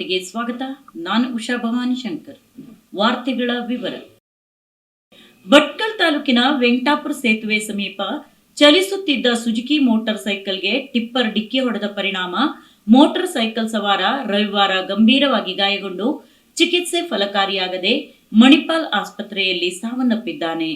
ವಾರ್ತೆಗೆ ಸ್ವಾಗತ. ನಾನು ಉಷಾ ಭವಾನಿ ಶಂಕರ್. ವಾರ್ತೆಗಳ ವಿವರ. ಭಟ್ಕಲ್ ತಾಲೂಕಿನ ವೆಂಕಟಾಪುರ ಸೇತುವೆ ಸಮೀಪ ಚಲಿಸುತ್ತಿದ್ದ ಸುಜುಕಿ ಮೋಟಾರ್ ಸೈಕಲ್ಗೆ ಟಿಪ್ಪರ್ ಡಿಕ್ಕಿ ಹೊಡೆದ ಪರಿಣಾಮ ಮೋಟಾರ್ ಸೈಕಲ್ ಸವಾರ ರವಿವಾರ ಗಂಭೀರವಾಗಿ ಗಾಯಗೊಂಡು ಚಿಕಿತ್ಸೆ ಫಲಕಾರಿಯಾಗದೆ ಮಣಿಪಾಲ್ ಆಸ್ಪತ್ರೆಯಲ್ಲಿ ಸಾವನ್ನಪ್ಪಿದ್ದಾನೆ.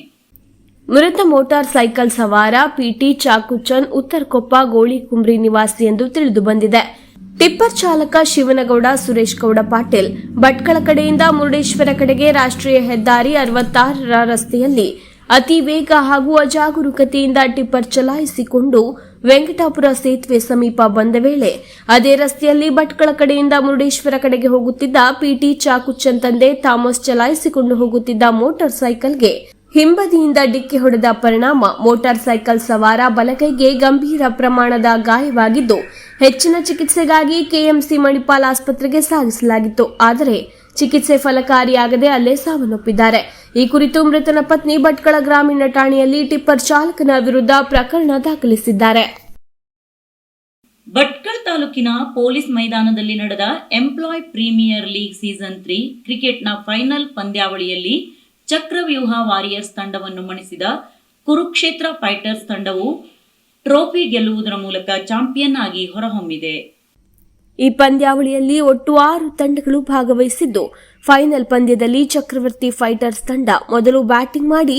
ಮೃತ ಮೋಟಾರ್ ಸೈಕಲ್ ಸವಾರ ಪಿಟಿ ಚಾಕುಚನ್, ಉತ್ತರಕೊಪ್ಪ, ಗೋಳಿಕುಂಬ್ರಿ ನಿವಾಸಿ ಎಂದು ತಿಳಿದು ಬಂದಿದೆ. ಟಿಪ್ಪರ್ ಚಾಲಕ ಶಿವನಗೌಡ, ಸುರೇಶ್ ಗೌಡ, ಪಾಟೀಲ್. ಭಟ್ಕಳ ಕಡೆಯಿಂದ ಮುರುಡೇಶ್ವರ ಕಡೆಗೆ ರಾಷ್ಟ್ರೀಯ ಹೆದ್ದಾರಿ ಅರವತ್ತಾರರ ರಸ್ತೆಯಲ್ಲಿ ಅತಿ ವೇಗ ಹಾಗೂ ಅಜಾಗರೂಕತೆಯಿಂದ ಟಿಪ್ಪರ್ ಚಲಾಯಿಸಿಕೊಂಡು ವೆಂಕಟಾಪುರ ಸೇತುವೆ ಸಮೀಪ ಬಂದ ವೇಳೆ ಅದೇ ರಸ್ತೆಯಲ್ಲಿ ಭಟ್ಕಳ ಕಡೆಯಿಂದ ಮುರುಡೇಶ್ವರ ಕಡೆಗೆ ಹೋಗುತ್ತಿದ್ದ ಪಿಟಿ ಚಾಕುಚನ್ ತಂದೆ ಥಾಮಸ್ ಚಲಾಯಿಸಿಕೊಂಡು ಹೋಗುತ್ತಿದ್ದ ಮೋಟಾರ್ ಸೈಕಲ್ಗೆ ಹಿಂಬದಿಯಿಂದ ಡಿಕ್ಕಿ ಹೊಡೆದ ಪರಿಣಾಮ ಮೋಟಾರ್ ಸೈಕಲ್ ಸವಾರ ಬಲಕೈಗೆ ಗಂಭೀರ ಪ್ರಮಾಣದ ಗಾಯವಾಗಿದ್ದು, ಹೆಚ್ಚಿನ ಚಿಕಿತ್ಸೆಗಾಗಿ ಕೆಎಂಸಿ ಮಣಿಪಾಲ್ ಆಸ್ಪತ್ರೆಗೆ ಸಾಗಿಸಲಾಗಿತ್ತು. ಆದರೆ, ಚಿಕಿತ್ಸೆ ಫಲಕಾರಿಯಾಗದೆ ಅಲ್ಲೇ ಸಾವನ್ನಪ್ಪಿದ್ದಾರೆ. ಈ ಕುರಿತು ಮೃತನ ಪತ್ನಿ ಭಟ್ಕಳ ಗ್ರಾಮೀಣ ಠಾಣೆಯಲ್ಲಿ ಟಿಪ್ಪರ್ ಚಾಲಕನ ವಿರುದ್ಧ ಪ್ರಕರಣ ದಾಖಲಿಸಿದ್ದಾರೆ. ಭಟ್ಕಳ ತಾಲೂಕಿನ ಪೊಲೀಸ್ ಮೈದಾನದಲ್ಲಿ ನಡೆದ employee premier league season three ಕ್ರಿಕೆಟ್ನ ಫೈನಲ್ ಪಂದ್ಯಾವಳಿಯಲ್ಲಿ ಚಕ್ರವ್ಯೂಹ ವಾರಿಯರ್ಸ್ ತಂಡವನ್ನು ಮಣಿಸಿದ ಕುರುಕ್ಷೇತ್ರ ಫೈಟರ್ಸ್ ತಂಡವು ಟ್ರೋಫಿ ಗೆಲ್ಲುವುದರ ಮೂಲಕ ಚಾಂಪಿಯನ್ ಆಗಿ ಹೊರಹೊಮ್ಮಿದೆ. ಈ ಪಂದ್ಯಾವಳಿಯಲ್ಲಿ ಒಟ್ಟು ಆರು ತಂಡಗಳು ಭಾಗವಹಿಸಿದ್ದು, ಫೈನಲ್ ಪಂದ್ಯದಲ್ಲಿ ಚಕ್ರವರ್ತಿ ಫೈಟರ್ಸ್ ತಂಡ ಮೊದಲು ಬ್ಯಾಟಿಂಗ್ ಮಾಡಿ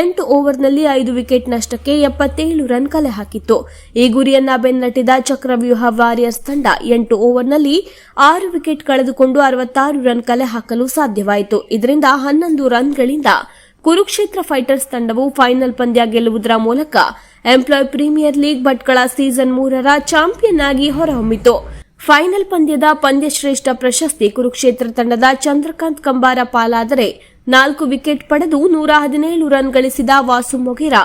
ಎಂಟು ಓವರ್ನಲ್ಲಿ ಐದು ವಿಕೆಟ್ ನಷ್ಟಕ್ಕೆ ಎಪ್ಪತ್ತೇಳು ರನ್ ಕಲೆ ಹಾಕಿತ್ತು. ಈ ಗುರಿಯನ್ನ ಬೆನ್ನಟ್ಟಿದ ಚಕ್ರವ್ಯೂಹ ವಾರಿಯರ್ಸ್ ತಂಡ ಎಂಟು ಓವರ್ನಲ್ಲಿ ಆರು ವಿಕೆಟ್ ಕಳೆದುಕೊಂಡು ಅರವತ್ತಾರು ರನ್ ಕಲೆ ಹಾಕಲು ಸಾಧ್ಯವಾಯಿತು. ಇದರಿಂದ ಹನ್ನೊಂದು ರನ್ಗಳಿಂದ ಕುರುಕ್ಷೇತ್ರ ಫೈಟರ್ಸ್ ತಂಡವು ಫೈನಲ್ ಪಂದ್ಯ ಗೆಲ್ಲುವುದರ ಮೂಲಕ employee premier league Bhatkal season ಮೂರರ ಚಾಂಪಿಯನ್ ಆಗಿ ಹೊರಹೊಮ್ಮಿತು. ಫೈನಲ್ ಪಂದ್ಯದ ಪಂದ್ಯಶ್ರೇಷ್ಠ ಪ್ರಶಸ್ತಿ ಕುರುಕ್ಷೇತ್ರ ತಂಡದ ಚಂದ್ರಕಾಂತ್ ಕಂಬಾರ ಪಾಲಾದರೆ ನಾಲ್ಕು ವಿಕೆಟ್ ಪಡೆದು ನೂರ ಹದಿನೇಳು ರನ್ ಗಳಿಸಿದ ವಾಸು ಮೊಗೇರಾ.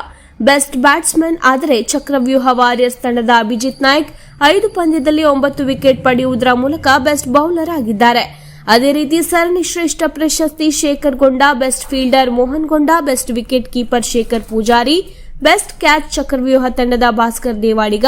ಬೆಸ್ಟ್ ಬ್ಯಾಟ್ಸ್ಮನ್ ಆದರೆ ಚಕ್ರವ್ಯೂಹ ವಾರಿಯರ್ಸ್ ತಂಡದ ಅಭಿಜಿತ್ ನಾಯ್ಕ್ ಐದು ಪಂದ್ಯದಲ್ಲಿ ಒಂಬತ್ತು ವಿಕೆಟ್ ಪಡೆಯುವುದರ ಮೂಲಕ ಬೆಸ್ಟ್ ಬೌಲರ್ ಆಗಿದ್ದಾರೆ. ಅದೇ ರೀತಿ ಸರಣಿ ಶ್ರೇಷ್ಠ ಪ್ರಶಸ್ತಿ Shekhar Gonda, best fielder Mohan Gonda, best wicket keeper Shekhar Poojari, best catch Chakravyuha ತಂಡದ ಭಾಸ್ಕರ್ ದೇವಾಡಿಗ,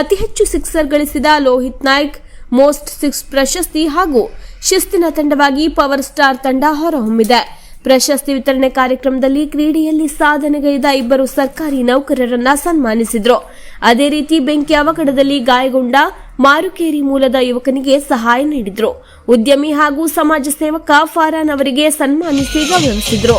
ಅತಿ ಹೆಚ್ಚು ಸಿಕ್ಸರ್ ಗಳಿಸಿದ ಲೋಹಿತ್ ನಾಯ್ಕ್ ಮೋಸ್ಟ್ ಸಿಕ್ಸ್ ಪ್ರಶಸ್ತಿ ಹಾಗೂ ಶಿಸ್ತಿನ ತಂಡವಾಗಿ ಪವರ್ ಸ್ಟಾರ್ ತಂಡ ಹೊರಹೊಮ್ಮಿದೆ. ಪ್ರಶಸ್ತಿ ವಿತರಣೆ ಕಾರ್ಯಕ್ರಮದಲ್ಲಿ ಕ್ರೀಡೆಯಲ್ಲಿ ಸಾಧನೆಗೈದ ಇಬ್ಬರು ಸರ್ಕಾರಿ ನೌಕರರನ್ನ ಸನ್ಮಾನಿಸಿದ್ರು. ಅದೇ ರೀತಿ ಬೆಂಕಿ ಅವಘಡದಲ್ಲಿ ಗಾಯಗೊಂಡ ಮಾರುಕೇರಿ ಮೂಲದ ಯುವಕನಿಗೆ ಸಹಾಯ ನೀಡಿದ್ರು. ಉದ್ಯಮಿ ಹಾಗೂ ಸಮಾಜ ಸೇವಕ ಫಾರಾನ್ ಅವರಿಗೆ ಸನ್ಮಾನಿಸಿ ಗೌರವಿಸಿದ್ರು.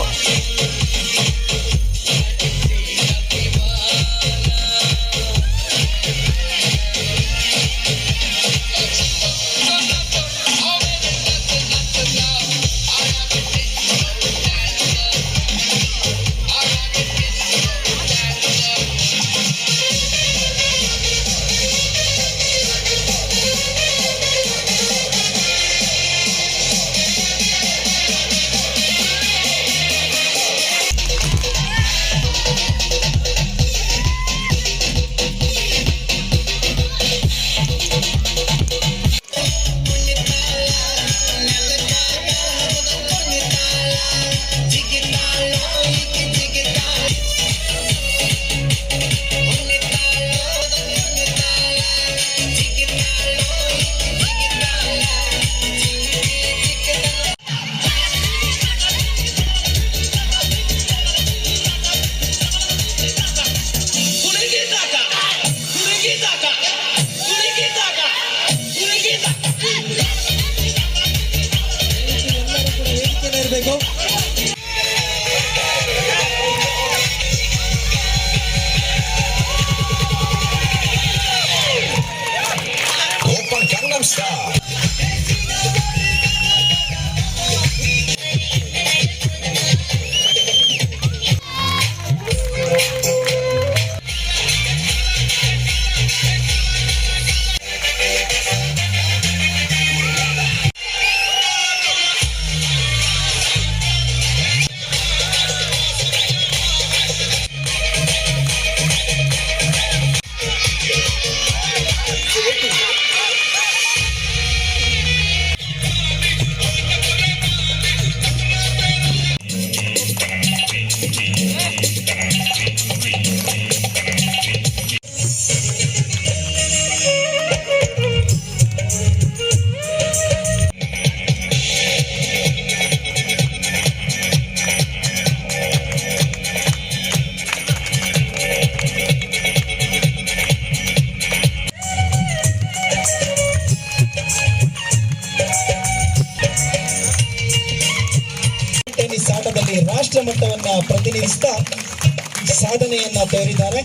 ತೋರಿದ್ದಾರೆ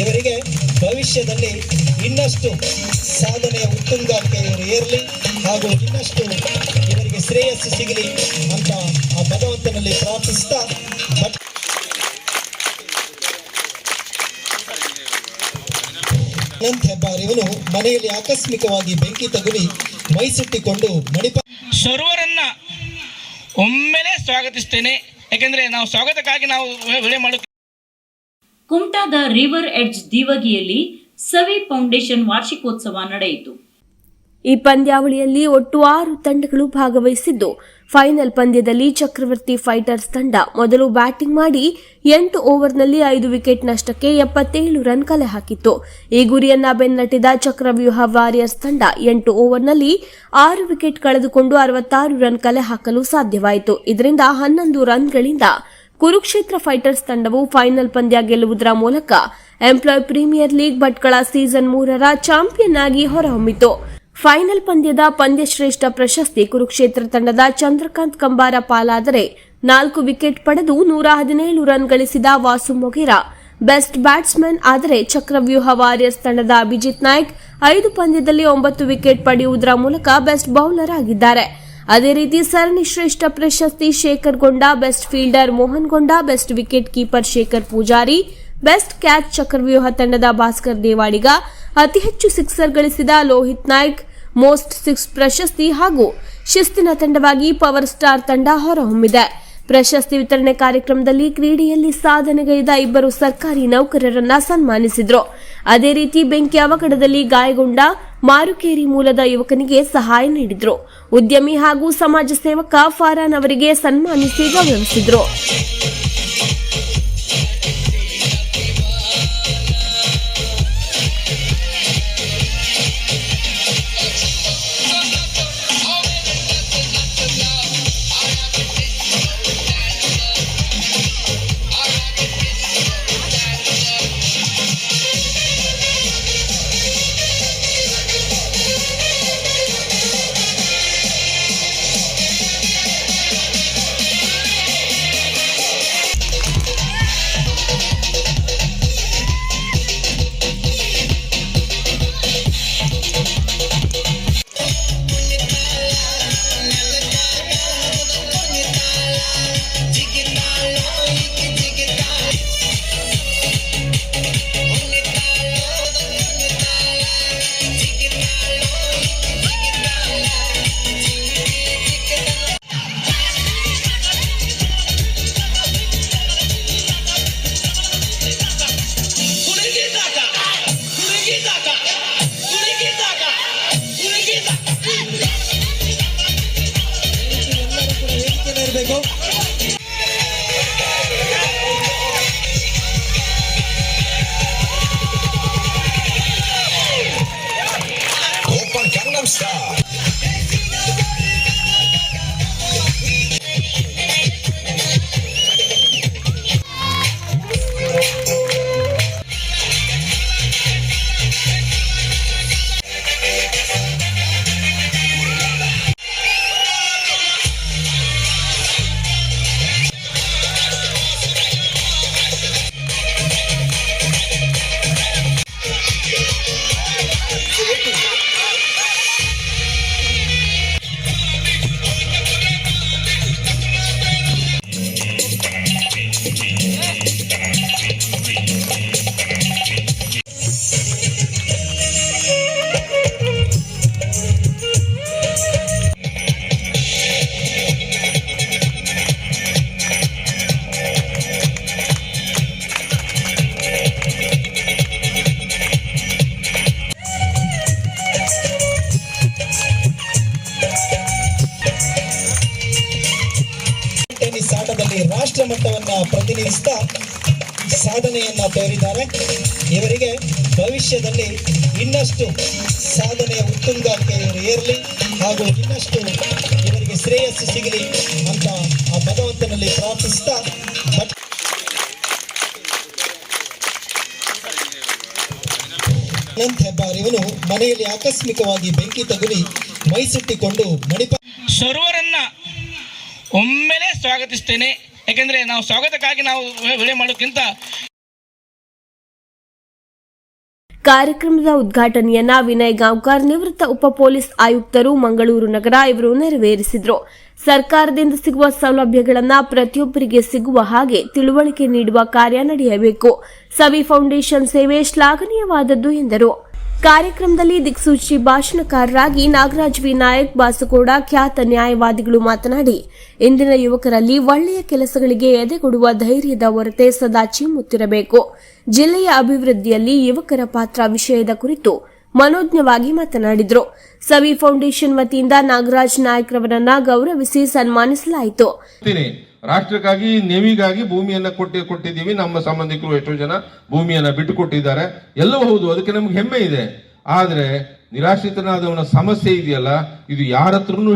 ಇವರಿಗೆ ಭವಿಷ್ಯದಲ್ಲಿ ಇನ್ನಷ್ಟು ಸಾಧನೆಯ ಉತ್ತುಂಗಕ್ಕೆ ಇವರು ಏರಲಿ ಹಾಗೂ ಇನ್ನಷ್ಟು ಇವರಿಗೆ ಶ್ರೇಯಸ್ಸು ಸಿಗಲಿ ಅಂತ ಆ ಭಗವಂತನಲ್ಲಿ ಪ್ರಾರ್ಥಿಸ್ತಾ ಅನಂತ್ ಹೆಬ್ಬಾರ್ ಇವನು ಮನೆಯಲ್ಲಿ ಆಕಸ್ಮಿಕವಾಗಿ ಬೆಂಕಿ ತಗುಲಿ ಮೈಸುಟ್ಟಿಕೊಂಡು ಮಣಿಪ ಸರ್ವರನ್ನ ಒಮ್ಮೆಲೆ ಸ್ವಾಗತಿಸ್ತೇನೆ. ಯಾಕೆಂದ್ರೆ ನಾವು ಸ್ವಾಗತಕ್ಕಾಗಿ ನಾವು ವಿಳೆ ಮಾಡುತ್ತೇವೆ. ಕುಮಟಾದ ರಿವರ್ ಎಡ್ಜ್ ದೀವಗಿಯಲ್ಲಿ ಸವಿ ಫೌಂಡೇಶನ್ ವಾರ್ಷಿಕೋತ್ಸವ ನಡೆಯಿತು. ಈ ಪಂದ್ಯಾವಳಿಯಲ್ಲಿ ಒಟ್ಟು ಆರು ತಂಡಗಳು ಭಾಗವಹಿಸಿದ್ದು, ಫೈನಲ್ ಪಂದ್ಯದಲ್ಲಿ ಚಕ್ರವರ್ತಿ ಫೈಟರ್ಸ್ ತಂಡ ಮೊದಲು ಬ್ಯಾಟಿಂಗ್ ಮಾಡಿ ಎಂಟು ಓವರ್ನಲ್ಲಿ ಐದು ವಿಕೆಟ್ ನಷ್ಟಕ್ಕೆ ಎಪ್ಪತ್ತೇಳು ರನ್ ಕಲೆ ಹಾಕಿತ್ತು. ಈ ಗುರಿಯನ್ನ ಬೆನ್ನಟ್ಟಿದ ಚಕ್ರವ್ಯೂಹ ವಾರಿಯರ್ಸ್ ತಂಡ ಎಂಟು ಓವರ್ನಲ್ಲಿ ಆರು ವಿಕೆಟ್ ಕಳೆದುಕೊಂಡು ಅರವತ್ತಾರು ರನ್ ಕಲೆ ಹಾಕಲು ಸಾಧ್ಯವಾಯಿತು. ಇದರಿಂದ ಹನ್ನೊಂದು ರನ್ಗಳಿಂದ ಕುರುಕ್ಷೇತ್ರ ಫೈಟರ್ಸ್ ತಂಡವು ಫೈನಲ್ ಪಂದ್ಯ ಗೆಲ್ಲುವುದರ ಮೂಲಕ employee premier league Bhatkal season ಮೂರರ ಚಾಂಪಿಯನ್ ಆಗಿ ಹೊರಹೊಮ್ಮಿತು. ಫೈನಲ್ ಪಂದ್ಯದ ಪಂದ್ಯಶ್ರೇಷ್ಠ ಪ್ರಶಸ್ತಿ ಕುರುಕ್ಷೇತ್ರ ತಂಡದ ಚಂದ್ರಕಾಂತ್ ಕಂಬಾರ ಪಾಲಾದರೆ ನಾಲ್ಕು ವಿಕೆಟ್ ಪಡೆದು ನೂರ ಹದಿನೇಳು ರನ್ ಗಳಿಸಿದ ವಾಸು ಮೊಗೇರಾ, ಬೆಸ್ಟ್ ಬ್ಯಾಟ್ಸ್ಮನ್ ಆದರೆ ಚಕ್ರವ್ಯೂಹ ವಾರಿಯರ್ಸ್ ತಂಡದ ಅಭಿಜಿತ್ ನಾಯ್ಕ್ ಐದು ಪಂದ್ಯದಲ್ಲಿ ಒಂಬತ್ತು ವಿಕೆಟ್ ಪಡೆಯುವುದರ ಮೂಲಕ ಬೆಸ್ಟ್ ಬೌಲರ್ ಆಗಿದ್ದಾರೆ. ಅದೇ ರೀತಿ ಸರಣಿ ಶ್ರೇಷ್ಠ ಪ್ರಶಸ್ತಿ Shekhar Gonda best fielder Mohan Gonda best wicket keeper Shekhar Poojari best catch Chakravyuha ತಂಡದ ಭಾಸ್ಕರ್ ದೇವಾಡಿಗ, ಅತಿ ಹೆಚ್ಚು ಸಿಕ್ಸರ್ ಗಳಿಸಿದ ಲೋಹಿತ್ ನಾಯ್ಕ್ ಮೋಸ್ಟ್ ಸಿಕ್ಸ್ ಪ್ರಶಸ್ತಿ ಹಾಗೂ ಶಿಸ್ತಿನ ತಂಡವಾಗಿ ಪವರ್ ಸ್ಟಾರ್ ತಂಡ ಹೊರಹೊಮ್ಮಿದೆ. ಪ್ರಶಸ್ತಿ ವಿತರಣೆ ಕಾರ್ಯಕ್ರಮದಲ್ಲಿ ಕ್ರೀಡೆಯಲ್ಲಿ ಸಾಧನೆಗೈದ ಇಬ್ಬರು ಸರ್ಕಾರಿ ನೌಕರರನ್ನ ಸನ್ಮಾನಿಸಿದ್ರು. ಅದೇ ರೀತಿ ಬೆಂಕಿ ಅವಘಡದಲ್ಲಿ ಗಾಯಗೊಂಡ ಮಾರುಕೇರಿ ಮೂಲದ ಯುವಕನಿಗೆ ಸಹಾಯ ನೀಡಿದ್ರು. ಉದ್ಯಮಿ ಹಾಗೂ ಸಮಾಜ ಸೇವಕ ಫಾರಾನ್ ಅವರಿಗೆ ಸನ್ಮಾನಿಸಿ ಗೌರವಿಸಿದ್ರು. ಆಟದಲ್ಲಿ ರಾಷ್ಟ್ರ ಮಟ್ಟವನ್ನ ಪ್ರತಿನಿಧಿಸ್ತಾ ಸಾಧನೆಯನ್ನ ತೋರಿದ್ದಾರೆ. ಇವರಿಗೆ ಭವಿಷ್ಯದಲ್ಲಿ ಇನ್ನಷ್ಟು ಸಾಧನೆಯ ಉತ್ತುಂಗಕ್ಕೆ ಇವರು ಏರಲಿ ಹಾಗೂ ಇನ್ನಷ್ಟು ಇವರಿಗೆ ಶ್ರೇಯಸ್ಸು ಸಿಗಲಿ ಅಂತ ಆ ಭಗವಂತನಲ್ಲಿ ಪ್ರಾರ್ಥಿಸ್ತಾ ಅನಂತ್ ಹೆಬ್ಬಾರ್ ಇವನು ಮನೆಯಲ್ಲಿ ಆಕಸ್ಮಿಕವಾಗಿ ಬೆಂಕಿ ತಗುಲಿ ಮೈಸುಟ್ಟಿಕೊಂಡು ಮಣಿಪ ಸರ್ವರನ್ನ ಒಮ್ಮೆಲೆ ಸ್ವಾಗತಿಸ್ತೇನೆ. ಯಾಕೆಂದರೆ ನಾವು ಸ್ವಾಗತಕ್ಕಾಗಿ ನಾವು ವಿಳೆ ಮಾಡೋಕ್ಕಿಂತ ಕಾರ್ಯಕ್ರಮದ ಉದ್ಘಾಟನೆಯನ್ನ ವಿನಯ್ ಗಾಂವ್ಕರ್ ನಿವೃತ್ತ ಉಪ ಪೊಲೀಸ್ ಆಯುಕ್ತರು ಮಂಗಳೂರು ನಗರ ಇವರು ನೆರವೇರಿಸಿದರು. ಸರ್ಕಾರದಿಂದ ಸಿಗುವ ಸೌಲಭ್ಯಗಳನ್ನ ಪ್ರತಿಯೊಬ್ಬರಿಗೆ ಸಿಗುವ ಹಾಗೆ ತಿಳುವಳಿಕೆ ನೀಡುವ ಕಾರ್ಯ ನಡೆಯಬೇಕು. ಸವಿ ಫೌಂಡೇಶನ್ ಸೇವೆ ಶ್ಲಾಘನೀಯವಾದದ್ದು ಎಂದರು. ಕಾರ್ಯಕ್ರಮದಲ್ಲಿ ದಿಕ್ಸೂಚಿ ಭಾಷಣಕಾರರಾಗಿ ನಾಗರಾಜ್ ವಿ. ನಾಯಕ್ ಬಾಸುಗೌಡ ಖ್ಯಾತ ನ್ಯಾಯವಾದಿಗಳು ಮಾತನಾಡಿ, ಇಂದಿನ ಯುವಕರಲ್ಲಿ ಒಳ್ಳೆಯ ಕೆಲಸಗಳಿಗೆ ಎದೆಗೊಡುವ ಧೈರ್ಯದ ಹೊರತೆ ಸದಾ ಚಿಮ್ಮುತ್ತಿರಬೇಕು. ಜಿಲ್ಲೆಯ ಅಭಿವೃದ್ಧಿಯಲ್ಲಿ ಯುವಕರ ಪಾತ್ರ ವಿಷಯದ ಕುರಿತು ಮನೋಜ್ಞವಾಗಿ ಮಾತನಾಡಿದರು. ಸವಿ ಫೌಂಡೇಶನ್ ವತಿಯಿಂದ ನಾಗರಾಜ್ ನಾಯಕ್ ರವರನ್ನ ಗೌರವಿಸಿ ಸನ್ಮಾನಿಸಲಾಯಿತು. ರಾಷ್ಟ್ರಕ್ಕಾಗಿ, ನೆವಿಗಾಗಿ ಭೂಮಿಯನ್ನ ಕೊಟ್ಟಿ, ಕೊಟ್ಟಿದ್ದೀವಿ. ನಮ್ಮ ಸಂಬಂಧಿಕರು ಎಷ್ಟೋ ಜನ ಭೂಮಿಯನ್ನ ಬಿಟ್ಟು ಕೊಟ್ಟಿದ್ದಾರೆ. ಎಲ್ಲವೂ ಹೌದು, ಅದಕ್ಕೆ ನಮ್ಗೆ ಹೆಮ್ಮೆ ಇದೆ. ಆದ್ರೆ ನಿರಾಶ್ರಿತನಾದವನ ಸಮಸ್ಯೆ ಇದೆಯಲ್ಲ, ಇದು ಯಾರ ಹತ್ರನೂ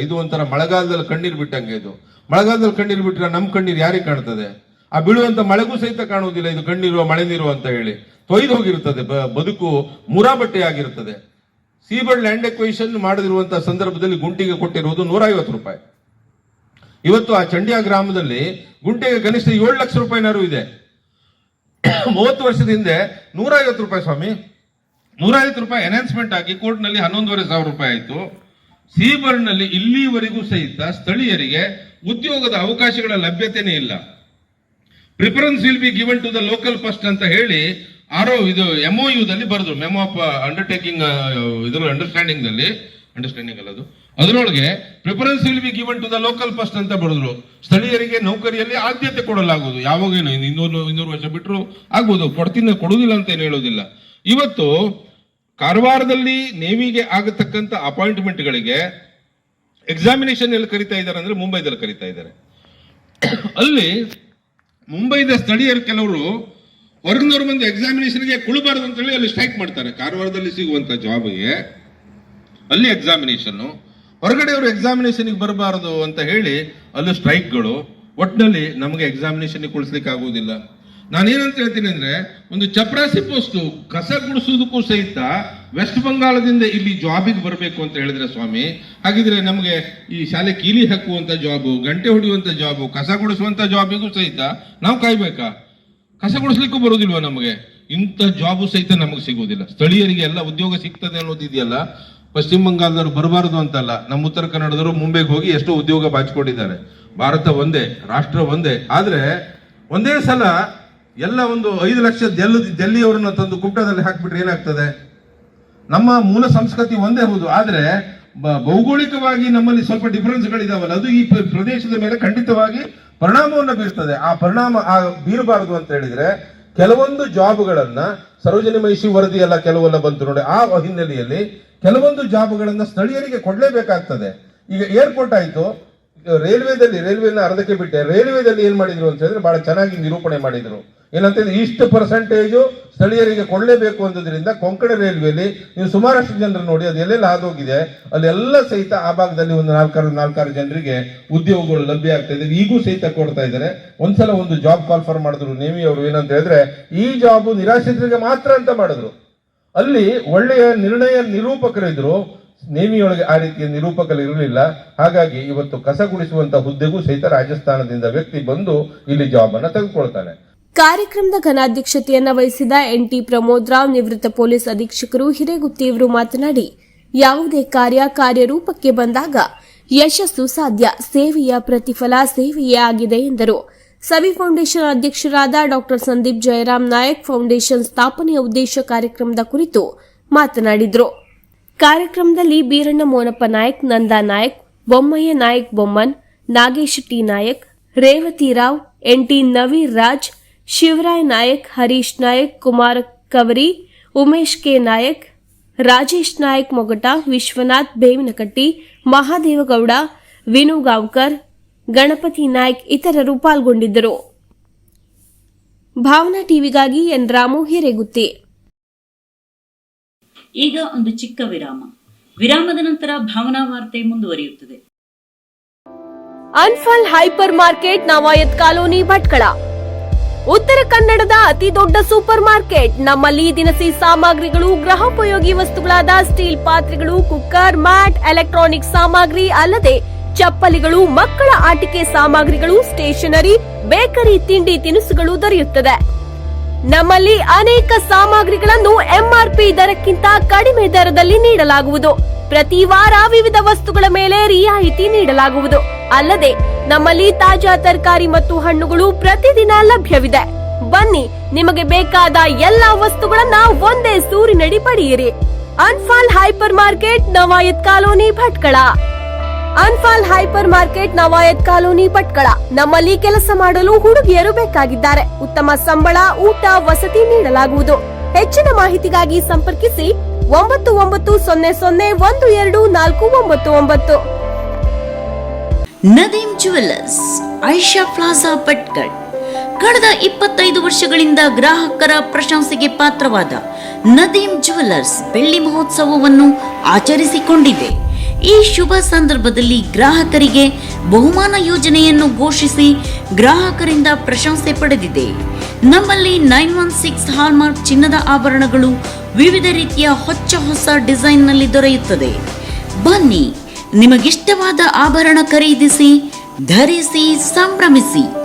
ಇದು ಒಂಥರ ಮಳೆಗಾಲದಲ್ಲಿ ಕಣ್ಣೀರ್ ಬಿಟ್ಟಂಗೆ ಇದು. ಮಳೆಗಾಲದಲ್ಲಿ ಕಣ್ಣೀರ್ ಬಿಟ್ರೆ ನಮ್ ಕಣ್ಣೀರ್ ಯಾರಿಗೆ ಕಾಣ್ತದೆ? ಆ ಬೀಳುವಂತ ಮಳೆಗೂ ಸಹಿತ ಕಾಣುವುದಿಲ್ಲ ಇದು ಕಣ್ಣೀರು ಮಳೆ ನೀರು ಅಂತ ಹೇಳಿ. ತೊಯ್ದು ಹೋಗಿರುತ್ತದೆ ಬದುಕು ಮುರಾಬಟ್ಟೆ ಆಗಿರುತ್ತದೆ. ಸೀಬರ್ಡ್ ಲ್ಯಾಂಡ್ ಎಕ್ವೇಷನ್ ಮಾಡದಿರುವಂತಹ ಸಂದರ್ಭದಲ್ಲಿ ಗುಂಟಿಗೆ ಕೊಟ್ಟಿರುವುದು ನೂರೈವತ್ತು ರೂಪಾಯಿ. ಇವತ್ತು ಆ ಚಂಡಿಯಾ ಗ್ರಾಮದಲ್ಲಿ ಗುಂಟೆಗೆ ಕನಿಷ್ಠ ಏಳು ಲಕ್ಷ ರೂಪಾಯಿನಾರು ಇದೆ. ಮೂವತ್ತು ವರ್ಷದ ಹಿಂದೆ ನೂರೈವತ್ತು ರೂಪಾಯಿ ಸ್ವಾಮಿ. ನೂರೈವತ್ತು ರೂಪಾಯಿ ಅನೌನ್ಸ್ಮೆಂಟ್ ಆಗಿ ಕೋರ್ಟ್ನಲ್ಲಿ ಹನ್ನೊಂದುವರೆ ಸಾವಿರ ರೂಪಾಯಿ ಆಯಿತು. ಸೀಬರ್ನಲ್ಲಿ ಇಲ್ಲಿವರೆಗೂ ಸಹಿತ ಸ್ಥಳೀಯರಿಗೆ ಉದ್ಯೋಗದ ಅವಕಾಶಗಳ ಲಭ್ಯತೆನೇ ಇಲ್ಲ. Preference will be given to the local first ಅಂತ ಹೇಳಿ ಆರೋ ಇದು ಎಮ್ಒ ದಲ್ಲಿ ಬರೆದ್ರು. ಮೆಮೋ ಆಫ್ ಅಂಡರ್ಟೇಕಿಂಗ್ ಇದ್ರ ಅಂಡರ್ಸ್ಟ್ಯಾಂಡಿಂಗ್ನಲ್ಲಿ ಅಂಡರ್ಸ್ಟ್ಯಾಂಡಿಂಗ್ ಅಲ್ಲ ಅದು. ಅದರೊಳಗೆ preference will be given to the local first ಅಂತ ಬರೆದ್ರು. ಸ್ಥಳೀಯರಿಗೆ ನೌಕರಿಯಲ್ಲಿ ಆದ್ಯತೆ ಕೊಡಲಾಗುವುದು. ಯಾವಾಗೇನು ಇನ್ನು ಇನ್ನೂರು ಇನ್ನೂರು ವರ್ಷ ಬಿಟ್ಟರು ಆಗ್ಬೋದು ಕೊಡ್ತೀನಿ ಕೊಡುವುದಿಲ್ಲ ಅಂತ ಏನು ಹೇಳೋದಿಲ್ಲ. ಇವತ್ತು ಕಾರವಾರದಲ್ಲಿ ನೇವಿಗೆ ಆಗತಕ್ಕಂಥ ಅಪಾಯಿಂಟ್ಮೆಂಟ್ಗಳಿಗೆ ಎಕ್ಸಾಮಿನೇಷನ್ ಎಲ್ಲಿ ಕರಿತಾ ಇದ್ದಾರೆ ಅಂದ್ರೆ ಮುಂಬೈದಲ್ಲಿ ಕರಿತಾ ಇದ್ದಾರೆ. ಅಲ್ಲಿ ಮುಂಬೈದ ಸ್ಥಳೀಯರು ಕೆಲವರು ಹೊರಗಿನವ್ರು ಬಂದು ಎಕ್ಸಾಮಿನೇಷನ್ಗೆ ಕುಳಬಾರದು ಅಂತ ಹೇಳಿ ಅಲ್ಲಿ ಸ್ಟ್ರೈಕ್ ಮಾಡ್ತಾರೆ. ಕಾರವಾರದಲ್ಲಿ ಸಿಗುವಂತ ಜಾಬ್ಗೆ ಅಲ್ಲಿ ಎಕ್ಸಾಮಿನೇಷನ್ ಹೊರಗಡೆಯವರು ಎಕ್ಸಾಮಿನೇಷನ್ಗೆ ಬರಬಾರದು ಅಂತ ಹೇಳಿ ಅಲ್ಲಿ ಸ್ಟ್ರೈಕ್ಗಳು ಒಟ್ಟಿನಲ್ಲಿ ನಮಗೆ ಎಕ್ಸಾಮಿನೇಷನ್ ಕೊಡಿಸ್ಲಿಕ್ಕೆ ಆಗುವುದಿಲ್ಲ. ನಾನೇನಂತ ಹೇಳ್ತೀನಿ ಅಂದ್ರೆ, ಒಂದು ಚಪ್ರಾಸಿ ಪೋಸ್ಟ್ ಕಸ ಗುಡಿಸೋದಕ್ಕೂ ಸಹಿತ ವೆಸ್ಟ್ ಬಂಗಾಳದಿಂದ ಇಲ್ಲಿ ಜಾಬಿಗೆ ಬರಬೇಕು ಅಂತ ಹೇಳಿದ್ರೆ ಸ್ವಾಮಿ, ಹಾಗಿದ್ರೆ ನಮಗೆ ಈ ಶಾಲೆ ಕೀಲಿ ಹಾಕುವಂತ ಜಾಬು ಗಂಟೆ ಹೊಡೆಯುವಂಥ ಜಾಬು ಕಸ ಗುಡಿಸುವಂತ ಜಾಬಿಗೂ ಸಹಿತ ನಾವು ಕಾಯ್ಬೇಕಾ? ಕಸ ಗುಡಿಸ್ಲಿಕ್ಕೂ ಬರೋದಿಲ್ವಾ ನಮಗೆ? ಇಂಥ ಜಾಬು ಸಹಿತ ನಮಗೆ ಸಿಗುವುದಿಲ್ಲ. ಸ್ಥಳೀಯರಿಗೆ ಎಲ್ಲ ಉದ್ಯೋಗ ಸಿಗ್ತದೆ ಅನ್ನೋದು ಇದೆಯಲ್ಲ ಪಶ್ಚಿಮ ಬಂಗಾಳದವರು ಬರಬಾರದು ಅಂತಲ್ಲ. ನಮ್ಮ ಉತ್ತರ ಕನ್ನಡದವರು ಮುಂಬೈಗೆ ಹೋಗಿ ಎಷ್ಟೋ ಉದ್ಯೋಗ ಬಾಚಿಕೊಂಡಿದ್ದಾರೆ. ಭಾರತ ಒಂದೇ, ರಾಷ್ಟ್ರ ಒಂದೇ. ಆದರೆ ಒಂದೇ ಸಲ ಎಲ್ಲ ಒಂದು ಐದು ಲಕ್ಷ ಜಲ್ಲು ಜಲ್ಲಿಯವರನ್ನ ತಂದು ಕುಮಟಾದಲ್ಲಿ ಹಾಕ್ಬಿಟ್ರೆ ಏನಾಗ್ತದೆ? ನಮ್ಮ ಮೂಲ ಸಂಸ್ಕೃತಿ ಒಂದೇ ಹೌದು. ಆದರೆ ಭೌಗೋಳಿಕವಾಗಿ ನಮ್ಮಲ್ಲಿ ಸ್ವಲ್ಪ ಡಿಫರೆನ್ಸ್ಗಳಿದಾವಲ್ಲ ಅದು ಈ ಪ್ರದೇಶದ ಮೇಲೆ ಖಂಡಿತವಾಗಿ ಪರಿಣಾಮವನ್ನು ಬೀರ್ತದೆ. ಆ ಪರಿಣಾಮ ಆ ಬೀರಬಾರದು ಅಂತ ಹೇಳಿದ್ರೆ ಕೆಲವೊಂದು ಜಾಬ್ಗಳನ್ನ ಸರೋಜನಿ ಮಹಿಷಿ ವರದಿ ಎಲ್ಲ ಕೆಲವೆಲ್ಲ ಬಂತು ನೋಡಿ, ಆ ಹಿನ್ನೆಲೆಯಲ್ಲಿ ಕೆಲವೊಂದು ಜಾಬ್ಗಳನ್ನು ಸ್ಥಳೀಯರಿಗೆ ಕೊಡಲೇಬೇಕಾಗ್ತದೆ. ಈಗ ಏರ್ಪೋರ್ಟ್ ಆಯ್ತು. ರೈಲ್ವೆದಲ್ಲಿ, ರೈಲ್ವೆನ ಅರ್ಧಕ್ಕೆ ಬಿಟ್ಟೆ. ರೈಲ್ವೆದಲ್ಲಿ ಏನು ಮಾಡಿದ್ರು ಅಂತ ಹೇಳಿದ್ರೆ ಬಹಳ ಚೆನ್ನಾಗಿ ನಿರೂಪಣೆ ಮಾಡಿದ್ರು. ಏನಂತ ಹೇಳಿದ್ರೆ ಇಷ್ಟು ಪರ್ಸೆಂಟೇಜು ಸ್ಥಳೀಯರಿಗೆ ಕೊಡಲೇಬೇಕು ಅನ್ನೋದ್ರಿಂದ ಕೊಂಕಣ ರೈಲ್ವೆಲಿ ನೀವು ಸುಮಾರಷ್ಟು ಜನರು ನೋಡಿ ಅದು ಎಲ್ಲೆಲ್ಲ ಹಾದೋಗಿದೆ, ಅಲ್ಲೆಲ್ಲ ಸಹಿತ ಆ ಭಾಗದಲ್ಲಿ ಒಂದು ನಾಲ್ಕಾರು ನಾಲ್ಕಾರು ಜನರಿಗೆ ಉದ್ಯೋಗಗಳು ಲಭ್ಯ ಆಗ್ತಾ ಈಗೂ ಸಹಿತ ಕೊಡ್ತಾ ಇದ್ದಾರೆ. ಒಂದ್ಸಲ ಒಂದು ಜಾಬ್ ಕಾಲ್ಫರ್ ಮಾಡಿದ್ರು ನೇಮಿ ಅವರು ಏನಂತ ಹೇಳಿದ್ರೆ ಈ ಜಾಬು ನಿರಾಶ್ರಿತರಿಗೆ ಮಾತ್ರ ಅಂತ ಮಾಡಿದ್ರು. ಅಲ್ಲಿ ಒಳ್ಳೆಯ ನಿರ್ಣಯ ನಿರೂಪಕರಿದ್ರು. ನೇಮಿಯೊಳಗೆ ಆ ರೀತಿಯ ನಿರೂಪಕರು ಇರಲಿಲ್ಲ ಹಾಗಾಗಿ ಇವತ್ತು ಕಸ ಗುಡಿಸುವಂತ ಹುದ್ದೆಗೂ ಸಹಿತ ರಾಜಸ್ಥಾನದಿಂದ ವ್ಯಕ್ತಿ ಬಂದು ಇಲ್ಲಿ ಜಾಬ್ ಅನ್ನ ತೆಗೆದುಕೊಳ್ತಾನೆ. ಕಾರ್ಯಕ್ರಮದ ಘನಾಧ್ಯಕ್ಷತೆಯನ್ನ ವಹಿಸಿದ ಎನ್ಟಿ ಪ್ರಮೋದ್ ರಾವ್ ನಿವೃತ್ತ ಪೊಲೀಸ್ ಅಧೀಕ್ಷಕರು ಹಿರೇಗುತ್ತಿಯವರು ಮಾತನಾಡಿ, ಯಾವುದೇ ಕಾರ್ಯ ಕಾರ್ಯರೂಪಕ್ಕೆ ಬಂದಾಗ ಯಶಸ್ಸು ಸಾಧ್ಯ, ಸೇವೆಯ ಪ್ರತಿಫಲ ಸೇವೆಯೇ ಆಗಿದೆ ಎಂದರು. ಸವಿ ಫೌಂಡೇಶನ್ ಅಧ್ಯಕ್ಷರಾದ ಡಾಕ್ಟರ್ ಸಂದೀಪ್ ಜಯರಾಮ್ ನಾಯಕ್ ಫೌಂಡೇಶನ್ ಸ್ಥಾಪನೆಯ ಉದ್ದೇಶ ಕಾರ್ಯಕ್ರಮದ ಕುರಿತು ಮಾತನಾಡಿದರು. ಕಾರ್ಯಕ್ರಮದಲ್ಲಿ Beeranna Monappa Nayak, Nanda Nayak, Bommayya Nayak Bomman, Nagesh T Nayak, Revathi Rao NT Naveer Raj, Shivaray Nayak, Harish Nayak, Kumar Kavari, Umesh K Nayak, Rajesh Nayak Mogata, Vishwanath Bevinakatti Mahadevagowda, Vinu Gaonkar Ganapati Naik ಇತರರು ಪಾಲ್ಗೊಂಡಿದ್ದರು. ಭಾವನಾ ಟಿವಿಗಾಗಿ N Ramu Hireguthi. ಈಗ ಒಂದು ಚಿಕ್ಕ ವಿರಾಮ. ವಿರಾಮದ ನಂತರ ಭಾವನಾ ವಾರ್ತೆ ಮುಂದುವರಿಯುತ್ತದೆ. Anfal hyper market Nawayat colony Bhatkal. ಉತ್ತರ ಕನ್ನಡದ ಅತಿ ದೊಡ್ಡ ಸೂಪರ್ ಮಾರ್ಕೆಟ್. ನಮ್ಮಲ್ಲಿ ದಿನಸಿ ಸಾಮಗ್ರಿಗಳು ಗೃಹೋಪಯೋಗಿ ವಸ್ತುಗಳಾದ ಸ್ಟೀಲ್ ಪಾತ್ರೆಗಳು ಕುಕ್ಕರ್ ಮ್ಯಾಟ್ ಎಲೆಕ್ಟ್ರಾನಿಕ್ ಸಾಮಗ್ರಿ ಅಲ್ಲದೆ ಚಪ್ಪಲಿಗಳು, ಮಕ್ಕಳ ಆಟಿಕೆ ಸಾಮಗ್ರಿಗಳು, ಸ್ಟೇಷನರಿ, ಬೇಕರಿ, ತಿಂಡಿ ತಿನಿಸುಗಳು ದೊರೆಯುತ್ತದೆ. ನಮ್ಮಲ್ಲಿ ಅನೇಕ ಸಾಮಗ್ರಿಗಳನ್ನು ಎಂಆರ್ಪಿ ದರಕ್ಕಿಂತ ಕಡಿಮೆ ದರದಲ್ಲಿ ನೀಡಲಾಗುವುದು. ಪ್ರತಿ ವಾರ ವಿವಿಧ ವಸ್ತುಗಳ ಮೇಲೆ ರಿಯಾಯಿತಿ ನೀಡಲಾಗುವುದು. ಅಲ್ಲದೆ, ನಮ್ಮಲ್ಲಿ ತಾಜಾ ತರಕಾರಿ ಮತ್ತು ಹಣ್ಣುಗಳು ಪ್ರತಿದಿನ ಲಭ್ಯವಿದೆ. ಬನ್ನಿ, ನಿಮಗೆ ಬೇಕಾದ ಎಲ್ಲಾ ವಸ್ತುಗಳನ್ನ ಒಂದೇ ಸೂರಿನಡಿ ಪಡೆಯಿರಿ. Anfal hypermarket Nawayat colony Bhatkal. Anfal hypermarket Nawayat colony Bhatkal ನಮ್ಮಲ್ಲಿ ಕೆಲಸ ಮಾಡಲು ಹುಡುಗಿಯರು ಬೇಕಾಗಿದ್ದಾರೆ. ಉತ್ತಮ ಸಂಬಳ, ಊಟ, ವಸತಿ ನೀಡಲಾಗುವುದು. ಹೆಚ್ಚಿನ ಮಾಹಿತಿಗಾಗಿ ಸಂಪರ್ಕಿಸಿ ಒಂಬತ್ತು ಒಂಬತ್ತು ಸೊನ್ನೆ ಸೊನ್ನೆ ಒಂದು ಎರಡು ನಾಲ್ಕು ಒಂಬತ್ತು ಒಂಬತ್ತು. Nadeem Jewellers Aisha Plaza Bhatkal. ಕಳೆದ ಇಪ್ಪತ್ತೈದು ವರ್ಷಗಳಿಂದ ಗ್ರಾಹಕರ ಪ್ರಶಂಸೆಗೆ ಪಾತ್ರವಾದ ನದೀಮ್ ಜುವೆಲ್ಲರ್ಸ್ ಬೆಳ್ಳಿ ಮಹೋತ್ಸವವನ್ನು ಆಚರಿಸಿಕೊಂಡಿದೆ. ಈ ಶುಭ ಸಂದರ್ಭದಲ್ಲಿ ಗ್ರಾಹಕರಿಗೆ ಬಹುಮಾನ ಯೋಜನೆಯನ್ನು ಘೋಷಿಸಿ ಗ್ರಾಹಕರಿಂದ ಪ್ರಶಂಸೆ ಪಡೆದಿದೆ. ನಮ್ಮಲ್ಲಿ ನೈನ್ ಒನ್ ಸಿಕ್ಸ್ ಹಾಲ್ಮಾರ್ಕ್ ಚಿನ್ನದ ಆಭರಣಗಳು ವಿವಿಧ ರೀತಿಯ ಹೊಚ್ಚ ಹೊಸ ಡಿಸೈನ್ನಲ್ಲಿ ದೊರೆಯುತ್ತದೆ. ಬನ್ನಿ, ನಿಮಗಿಷ್ಟವಾದ ಆಭರಣ ಖರೀದಿಸಿ, ಧರಿಸಿ, ಸಂಭ್ರಮಿಸಿ.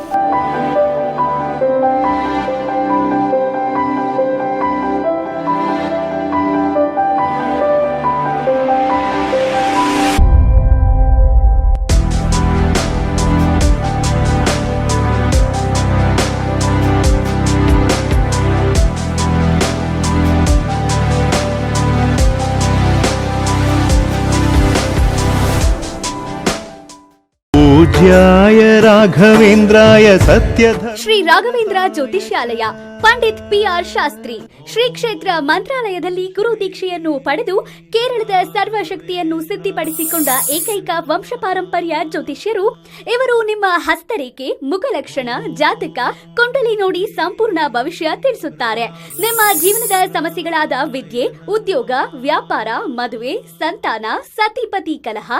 ರಾಘವೇಂದ್ರಾಯ ಸತ್ಯ ಶ್ರೀ ರಾಘವೇಂದ್ರ ಜ್ಯೋತಿಷ್ಯಾಲಯ ಪಂಡಿತ್ ಪಿ ಆರ್ ಶಾಸ್ತ್ರಿ. ಶ್ರೀ ಕ್ಷೇತ್ರ ಮಂತ್ರಾಲಯದಲ್ಲಿ ಗುರು ದೀಕ್ಷೆಯನ್ನು ಪಡೆದು ಕೇರಳದ ಸರ್ವಶಕ್ತಿಯನ್ನು ಸಿದ್ಧಿಪಡಿಸಿಕೊಂಡ ಏಕೈಕ ವಂಶ ಪಾರಂಪರ್ಯ ಜ್ಯೋತಿಷ್ಯರು, ಇವರು ನಿಮ್ಮ ಹಸ್ತರೇಖೆ ಮುಖಲಕ್ಷಣ ಜಾತಕ, ಕುಂಡಲಿ ನೋಡಿ ಸಂಪೂರ್ಣ ಭವಿಷ್ಯ ತಿಳಿಸುತ್ತಾರೆ. ನಿಮ್ಮ ಜೀವನದ ಸಮಸ್ಯೆಗಳಾದ ವಿದ್ಯೆ, ಉದ್ಯೋಗ, ವ್ಯಾಪಾರ, ಮದುವೆ, ಸಂತಾನ, ಸತಿಪತಿ ಕಲಹ,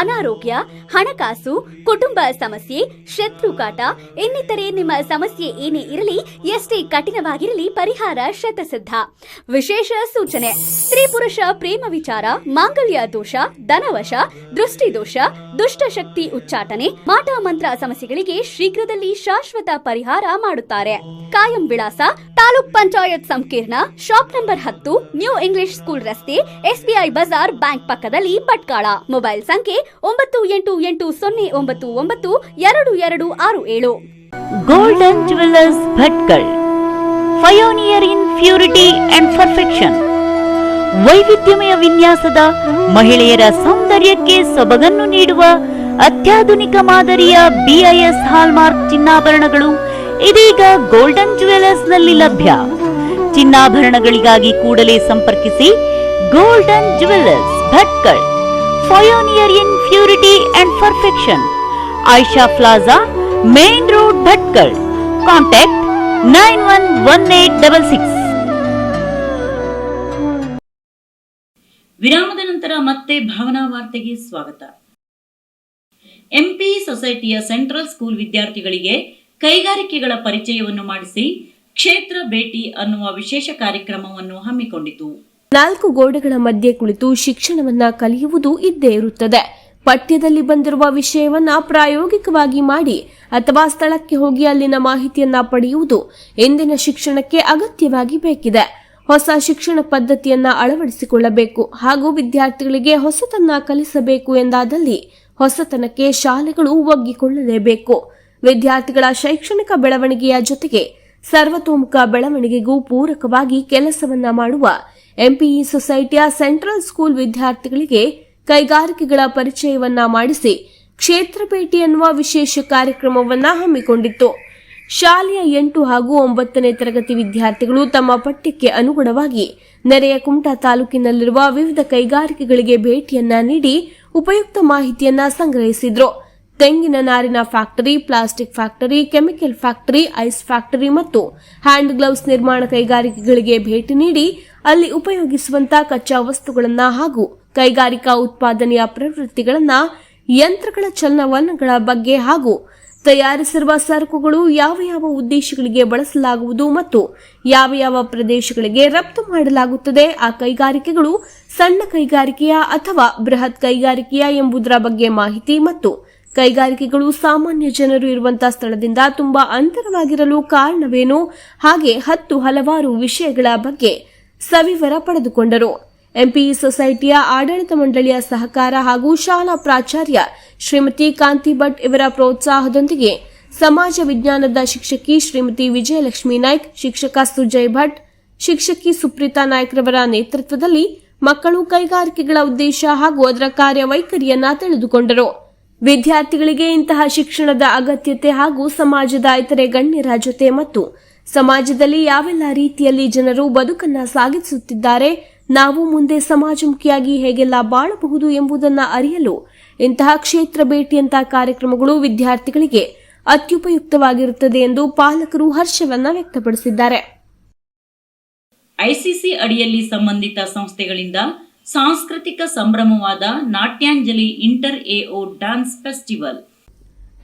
ಅನಾರೋಗ್ಯ, ಹಣಕಾಸು, ಕುಟುಂಬ ಸಮಸ್ಯೆ ಶತ್ರುಕಾಟ ಇನ್ನಿತರೆ ನಿಮ್ಮ ಸಮಸ್ಯೆ ಏನೇ ಇರಲಿ, ಎಷ್ಟೇ ಕಠಿಣವಾಗಿರಲಿ ಪರಿಹಾರ ಶತಸಿದ್ಧ. ವಿಶೇಷ ಸೂಚನೆ. ಸ್ತ್ರೀ ಪುರುಷ ಪ್ರೇಮ ವಿಚಾರ, ಮಾಂಗಲ್ಯ ದೋಷ, ಧನವಶ, ದೃಷ್ಟಿ ದೋಷ ದುಷ್ಟಶಕ್ತಿ ಉಚ್ಚಾಟನೆ, ಮಾಟ ಮಂತ್ರ ಸಮಸ್ಯೆಗಳಿಗೆ ಶೀಘ್ರದಲ್ಲಿ ಶಾಶ್ವತ ಪರಿಹಾರ ಮಾಡುತ್ತಾರೆ. ಕಾಯಂ ವಿಳಾಸ, ತಾಲೂಕ್ ಪಂಚಾಯತ್ ಸಂಕೀರ್ಣ, ಶಾಪ್ ನಂಬರ್ ಹತ್ತು, ನ್ಯೂ ಇಂಗ್ಲಿಷ್ ಸ್ಕೂಲ್ ರಸ್ತೆ, ಎಸ್ಬಿಐ ಬಜಾರ್ ಬ್ಯಾಂಕ್ ಪಕ್ಕದಲ್ಲಿ ಪಟ್ಕಾಳ. ಮೊಬೈಲ್ ಸಂಖ್ಯೆ ಒಂಬತ್ತು ಎಂಟು ಎಂಟು ಸೊನ್ನೆ ಒಂಬತ್ತು ಒಂಬತ್ತು ಎರಡು ಎರಡು ಆರು ಏಳು. Golden jewellers Bhatkal pioneer in purity and perfection ವೈವಿಧ್ಯಮಯ ವಿನ್ಯಾಸದ ಮಹಿಳೆಯರ ಸೌಂದರ್ಯಕ್ಕೆ ಸೊಬಗನ್ನು ನೀಡುವ ಅತ್ಯಾಧುನಿಕ ಮಾದರಿಯ ಬಿಐಎಸ್ ಹಾಲ್ಮಾರ್ಕ್ ಚಿನ್ನಾಭರಣಗಳು ಇದೀಗ ಗೋಲ್ಡನ್ ಜುವೆಲರ್ಸ್ನಲ್ಲಿ ಲಭ್ಯ. ಚಿನ್ನಾಭರಣಗಳಿಗಾಗಿ ಕೂಡಲೇ ಸಂಪರ್ಕಿಸಿ golden jewellers Bhatkal. Pioneer in purity and perfection Ayesha plaza main road Bhatkal. Contact nine one one eight double six. ವಿರಾಮದ ನಂತರ ಮತ್ತೆ ಭಾವನಾ ವಾರ್ತೆಗೆ ಸ್ವಾಗತ. ಎಂಪಿ ಸೊಸೈಟಿಯ ಸೆಂಟ್ರಲ್ ಸ್ಕೂಲ್ ವಿದ್ಯಾರ್ಥಿಗಳಿಗೆ ಕೈಗಾರಿಕೆಗಳ ಪರಿಚಯವನ್ನು ಮಾಡಿಸಿ ಕ್ಷೇತ್ರ ಭೇಟಿ ಅನ್ನುವ ವಿಶೇಷ ಕಾರ್ಯಕ್ರಮವನ್ನು ಹಮ್ಮಿಕೊಂಡಿತು. ನಾಲ್ಕು ಗೋಡೆಗಳ ಮಧ್ಯೆ ಕುಳಿತು ಶಿಕ್ಷಣವನ್ನ ಕಲಿಯುವುದು ಇದ್ದೇ ಇರುತ್ತದೆ. ಪಠ್ಯದಲ್ಲಿ ಬಂದಿರುವ ವಿಷಯವನ್ನ ಪ್ರಾಯೋಗಿಕವಾಗಿ ಮಾಡಿ ಅಥವಾ ಸ್ಥಳಕ್ಕೆ ಹೋಗಿ ಅಲ್ಲಿನ ಮಾಹಿತಿಯನ್ನ ಪಡೆಯುವುದು ಇಂದಿನ ಶಿಕ್ಷಣಕ್ಕೆ ಅಗತ್ಯವಾಗಿ ಬೇಕಿದೆ. ಹೊಸ ಶಿಕ್ಷಣ ಪದ್ಧತಿಯನ್ನ ಅಳವಡಿಸಿಕೊಳ್ಳಬೇಕು ಹಾಗೂ ವಿದ್ಯಾರ್ಥಿಗಳಿಗೆ ಹೊಸತನ್ನ ಕಲಿಸಬೇಕು ಎಂದಾದಲ್ಲಿ ಹೊಸತನಕ್ಕೆ ಶಾಲೆಗಳು ಒಗ್ಗಿಕೊಳ್ಳಲೇಬೇಕು. ವಿದ್ಯಾರ್ಥಿಗಳ ಶೈಕ್ಷಣಿಕ ಬೆಳವಣಿಗೆಯ ಜೊತೆಗೆ ಸರ್ವತೋಮುಖ ಬೆಳವಣಿಗೆಗೂ ಪೂರಕವಾಗಿ ಕೆಲಸವನ್ನ ಮಾಡುವ ಎಂಪಿಇ ಸೊಸೈಟಿಯ ಸೆಂಟ್ರಲ್ ಸ್ಕೂಲ್ ವಿದ್ಯಾರ್ಥಿಗಳಿಗೆ ಕೈಗಾರಿಕೆಗಳ ಪರಿಚಯವನ್ನ ಮಾಡಿಸಿ ಕ್ಷೇತ್ರ ಭೇಟಿ ಎನ್ನುವ ವಿಶೇಷ ಕಾರ್ಯಕ್ರಮವನ್ನ ಹಮ್ಮಿಕೊಂಡಿತ್ತು. ಶಾಲೆಯ ಎಂಟು ಹಾಗೂ ಒಂಬತ್ತನೇ ತರಗತಿ ವಿದ್ಯಾರ್ಥಿಗಳು ತಮ್ಮ ಪಠ್ಯಕ್ಕೆ ಅನುಗುಣವಾಗಿ ನೆರೆಯ ಕುಮಟಾ ತಾಲೂಕಿನಲ್ಲಿರುವ ವಿವಿಧ ಕೈಗಾರಿಕೆಗಳಿಗೆ ಭೇಟಿಯನ್ನ ನೀಡಿ ಉಪಯುಕ್ತ ಮಾಹಿತಿಯನ್ನ ಸಂಗ್ರಹಿಸಿದ್ರು. ತೆಂಗಿನ ನಾರಿನ factory, plastic factory, chemical factory, ice factory ಮತ್ತು ಹ್ಯಾಂಡ್ ಗ್ಲೌಸ್ ನಿರ್ಮಾಣ ಕೈಗಾರಿಕೆಗಳಿಗೆ ಭೇಟಿ ನೀಡಿ ಅಲ್ಲಿ ಉಪಯೋಗಿಸುವಂತಹ ಕಚ್ಚಾ ವಸ್ತುಗಳನ್ನು ಹಾಗೂ ಕೈಗಾರಿಕಾ ಉತ್ಪಾದನೆಯ ಪ್ರವೃತ್ತಿಗಳನ್ನು, ಯಂತ್ರಗಳ ಚಲನವಲನಗಳ ಬಗ್ಗೆ ಹಾಗೂ ತಯಾರಿಸಿರುವ ಸರಕುಗಳು ಯಾವ ಯಾವ ಉದ್ದೇಶಗಳಿಗೆ ಬಳಸಲಾಗುವುದು ಮತ್ತು ಯಾವ ಯಾವ ಪ್ರದೇಶಗಳಿಗೆ ರಫ್ತು ಮಾಡಲಾಗುತ್ತದೆ, ಆ ಕೈಗಾರಿಕೆಗಳು ಸಣ್ಣ ಕೈಗಾರಿಕೆಯ ಅಥವಾ ಬೃಹತ್ ಕೈಗಾರಿಕೆಯ ಎಂಬುದರ ಬಗ್ಗೆ ಮಾಹಿತಿ ಮತ್ತು ಕೈಗಾರಿಕೆಗಳು ಸಾಮಾನ್ಯ ಜನರು ಇರುವಂತಹ ಸ್ಥಳದಿಂದ ತುಂಬಾ ಅಂತರವಾಗಿರಲು ಕಾರಣವೇನು? ಹಾಗೆ ಹತ್ತು ಹಲವಾರು ವಿಷಯಗಳ ಬಗ್ಗೆ ಸವಿವರ ಪಡೆದುಕೊಂಡರು. ಎಂಪಿಇ ಸೊಸೈಟಿಯ ಆಡಳಿತ ಮಂಡಳಿಯ ಸಹಕಾರ ಹಾಗೂ ಶಾಲಾ ಪ್ರಾಚಾರ್ಯ ಶ್ರೀಮತಿ ಕಾಂತಿ ಭಟ್ ಇವರ ಪ್ರೋತ್ಸಾಹದೊಂದಿಗೆ ಸಮಾಜ ವಿಜ್ಞಾನದ ಶಿಕ್ಷಕಿ ಶ್ರೀಮತಿ ವಿಜಯಲಕ್ಷ್ಮಿ ನಾಯ್ಕ್, ಶಿಕ್ಷಕ ಸುಜಯ್ ಭಟ್, ಶಿಕ್ಷಕಿ ಸುಪ್ರೀತಾ ನಾಯ್ಕ್ರವರ ನೇತೃತ್ವದಲ್ಲಿ ಮಕ್ಕಳು ಕೈಗಾರಿಕೆಗಳ ಉದ್ದೇಶ ಹಾಗೂ ಅದರ ಕಾರ್ಯವೈಖರಿಯನ್ನ ತಿಳಿದುಕೊಂಡರು. ವಿದ್ಯಾರ್ಥಿಗಳಿಗೆ ಇಂತಹ ಶಿಕ್ಷಣದ ಅಗತ್ಯತೆ ಹಾಗೂ ಸಮಾಜದ ಇತರೆ ಗಣ್ಯರ ಜೊತೆ ಮತ್ತು ಸಮಾಜದಲ್ಲಿ ಯಾವೆಲ್ಲ ರೀತಿಯಲ್ಲಿ ಜನರು ಬದುಕನ್ನ ಸಾಗಿಸುತ್ತಿದ್ದಾರೆ, ನಾವು ಮುಂದೆ ಸಮಾಜಮುಖಿಯಾಗಿ ಹೇಗೆಲ್ಲ ಬಾಳಬಹುದು ಎಂಬುದನ್ನು ಅರಿಯಲು ಇಂತಹ ಕ್ಷೇತ್ರ ಭೇಟಿಯಂತಹ ಕಾರ್ಯಕ್ರಮಗಳು ವಿದ್ಯಾರ್ಥಿಗಳಿಗೆ ಅತ್ಯುಪಯುಕ್ತವಾಗಿರುತ್ತದೆ ಎಂದು ಪಾಲಕರು ಹರ್ಷವನ್ನ ವ್ಯಕ್ತಪಡಿಸಿದ್ದಾರೆ. ಐಸಿಸಿ ಅಡಿಯಲ್ಲಿ ಸಂಬಂಧಿತ ಸಂಸ್ಥೆಗಳಿಂದ ಸಾಂಸ್ಕೃತಿಕ ಸಂಭ್ರಮವಾದ Natyanjali inter EO dance festival.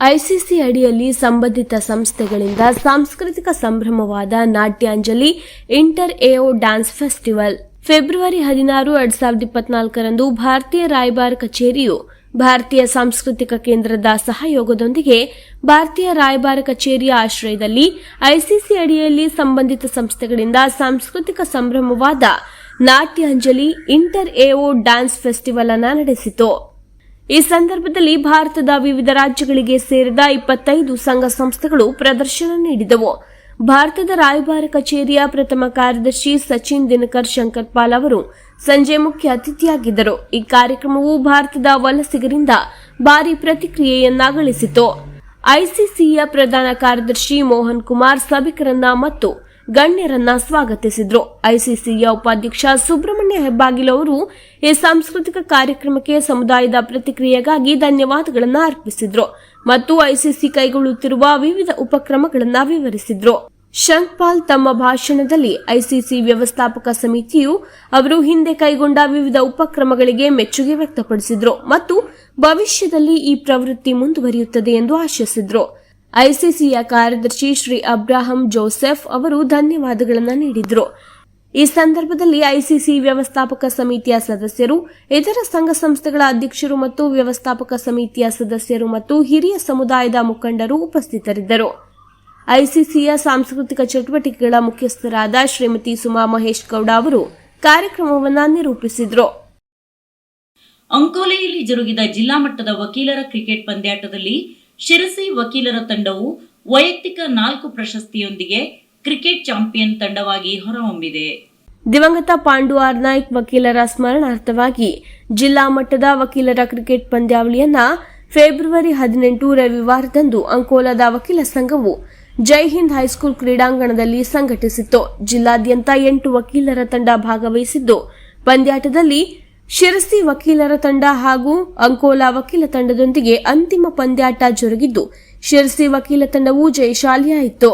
ICC ಅಡಿಯಲ್ಲಿ ಸಂಬಂಧಿತ ಸಂಸ್ಥೆಗಳಿಂದ ಸಾಂಸ್ಕೃತಿಕ ಸಂಭ್ರಮವಾದ Natyanjali inter EO dance festival. February ಹದಿನಾರು ಎರಡ್ ಸಾವಿರದ ಇಪ್ಪತ್ನಾಲ್ಕರಂದು ಭಾರತೀಯ ರಾಯಭಾರ ಕಚೇರಿಯು ಭಾರತೀಯ ಸಾಂಸ್ಕೃತಿಕ ಕೇಂದ್ರದ ಸಹಯೋಗದೊಂದಿಗೆ ಭಾರತೀಯ ರಾಯಭಾರ ಕಚೇರಿಯ ಆಶ್ರಯದಲ್ಲಿ ಐಸಿಸಿ ಅಡಿಯಲ್ಲಿ ಸಂಬಂಧಿತ ಸಂಸ್ಥೆಗಳಿಂದ ಸಾಂಸ್ಕೃತಿಕ ಸಂಭ್ರಮವಾದ Natyanjali inter EO dance festival ಅನ್ನು ನಡೆಸಿತು. ಈ ಸಂದರ್ಭದಲ್ಲಿ ಭಾರತದ ವಿವಿಧ ರಾಜ್ಯಗಳಿಗೆ ಸೇರಿದ ಇಪ್ಪತ್ತೈದು ಸಂಘ ಸಂಸ್ಥೆಗಳು ಪ್ರದರ್ಶನ ನೀಡಿದವು. ಭಾರತದ ರಾಯಭಾರ ಕಚೇರಿಯ ಪ್ರಥಮ ಕಾರ್ಯದರ್ಶಿ ಸಚಿನ್ ದಿನಕರ್ ಶಂಕರ್ಪಾಲ್ ಅವರು ಸಂಜೆ ಮುಖ್ಯ ಅತಿಥಿಯಾಗಿದ್ದರು. ಈ ಕಾರ್ಯಕ್ರಮವು ಭಾರತದ ವಲಸಿಗರಿಂದ ಭಾರಿ ಪ್ರತಿಕ್ರಿಯೆಯನ್ನ ಗಳಿಸಿತು ಐಸಿಸಿಯ ಪ್ರಧಾನ ಕಾರ್ಯದರ್ಶಿ ಮೋಹನ್ ಕುಮಾರ್ ಸಭಿಕರನ್ನ ಮತ್ತು ಗಣ್ಯರನ್ನ ಸ್ವಾಗತಿಸಿದ್ರು. ಐಸಿಸಿಯ ಉಪಾಧ್ಯಕ್ಷ ಸುಬ್ರಹ್ಮಣ್ಯ ಹೆಬ್ಬಾಗಿಲು ಅವರು ಈ ಸಾಂಸ್ಕೃತಿಕ ಕಾರ್ಯಕ್ರಮಕ್ಕೆ ಸಮುದಾಯದ ಪ್ರತಿಕ್ರಿಯೆಗಾಗಿ ಧನ್ಯವಾದಗಳನ್ನು ಅರ್ಪಿಸಿದ್ರು ಮತ್ತು ಐಸಿಸಿ ಕೈಗೊಳ್ಳುತ್ತಿರುವ ವಿವಿಧ ಉಪಕ್ರಮಗಳನ್ನು ವಿವರಿಸಿದ್ರು. ಶಂಕ್ಪಾಲ್ ತಮ್ಮ ಭಾಷಣದಲ್ಲಿ ಐಸಿಸಿ ವ್ಯವಸ್ಥಾಪಕ ಸಮಿತಿಯು ಅವರು ಹಿಂದೆ ಕೈಗೊಂಡ ವಿವಿಧ ಉಪಕ್ರಮಗಳಿಗೆ ಮೆಚ್ಚುಗೆ ವ್ಯಕ್ತಪಡಿಸಿದ್ರು ಮತ್ತು ಭವಿಷ್ಯದಲ್ಲಿ ಈ ಪ್ರವೃತ್ತಿ ಮುಂದುವರಿಯುತ್ತದೆ ಎಂದು ಆಶಿಸಿದ್ರು. ಐಸಿಸಿಯ ಕಾರ್ಯದರ್ಶಿ ಶ್ರೀ ಅಬ್ರಾಹಂ ಜೋಸೆಫ್ ಅವರು ಧನ್ಯವಾದಗಳನ್ನು ನೀಡಿದರು. ಈ ಸಂದರ್ಭದಲ್ಲಿ ಐಸಿಸಿ ವ್ಯವಸ್ಥಾಪಕ ಸಮಿತಿಯ ಸದಸ್ಯರು, ಇತರ ಸಂಘ ಸಂಸ್ಥೆಗಳ ಅಧ್ಯಕ್ಷರು ಮತ್ತು ವ್ಯವಸ್ಥಾಪಕ ಸಮಿತಿಯ ಸದಸ್ಯರು ಮತ್ತು ಹಿರಿಯ ಸಮುದಾಯದ ಮುಖಂಡರು ಉಪಸ್ಥಿತರಿದ್ದರು. ಐಸಿಸಿಯ ಸಾಂಸ್ಕೃತಿಕ ಚಟುವಟಿಕೆಗಳ ಮುಖ್ಯಸ್ಥರಾದ ಶ್ರೀಮತಿ ಸುಮಾ ಮಹೇಶ್ ಗೌಡ ಅವರು ಕಾರ್ಯಕ್ರಮವನ್ನು ನಿರೂಪಿಸಿದರು. ಅಂಕೋಲೆಯಲ್ಲಿ ಜರುಗಿದ ಜಿಲ್ಲಾ ಮಟ್ಟದ ವಕೀಲರ ಕ್ರಿಕೆಟ್ ಪಂದ್ಯಾಟದಲ್ಲಿ ಶಿರಸಿ ವಕೀಲರ ತಂಡವು ವೈಯಕ್ತಿಕ ನಾಲ್ಕು ಪ್ರಶಸ್ತಿಯೊಂದಿಗೆ ಕ್ರಿಕೆಟ್ ಚಾಂಪಿಯನ್ ತಂಡವಾಗಿ ಹೊರಹೊಮ್ಮಿದೆ. ದಿವಂಗತ ಪಾಂಡು ಆರ್ ನಾಯ್ಕ್ ವಕೀಲರ ಸ್ಮರಣಾರ್ಥವಾಗಿ ಜಿಲ್ಲಾ ಮಟ್ಟದ ವಕೀಲರ ಕ್ರಿಕೆಟ್ ಪಂದ್ಯಾವಳಿಯನ್ನ ಫೆಬ್ರವರಿ ಹದಿನೆಂಟು ರವಿವಾರದಂದು ಅಂಕೋಲಾದ ವಕೀಲ ಸಂಘವು ಜೈ ಹಿಂದ್ ಹೈಸ್ಕೂಲ್ ಕ್ರೀಡಾಂಗಣದಲ್ಲಿ ಸಂಘಟಿಸಿತ್ತು. ಜಿಲ್ಲಾದ್ಯಂತ ಎಂಟು ವಕೀಲರ ತಂಡ ಭಾಗವಹಿಸಿದ್ದು, ಪಂದ್ಯಾಟದಲ್ಲಿ ಶಿರಸಿ ವಕೀಲರ ತಂಡ ಹಾಗೂ ಅಂಕೋಲಾ ವಕೀಲ ತಂಡದೊಂದಿಗೆ ಅಂತಿಮ ಪಂದ್ಯಾಟ ಜರುಗಿದ್ದು, ಶಿರಸಿ ವಕೀಲ ತಂಡವು ಜಯಶಾಲಿಯಾಯಿತು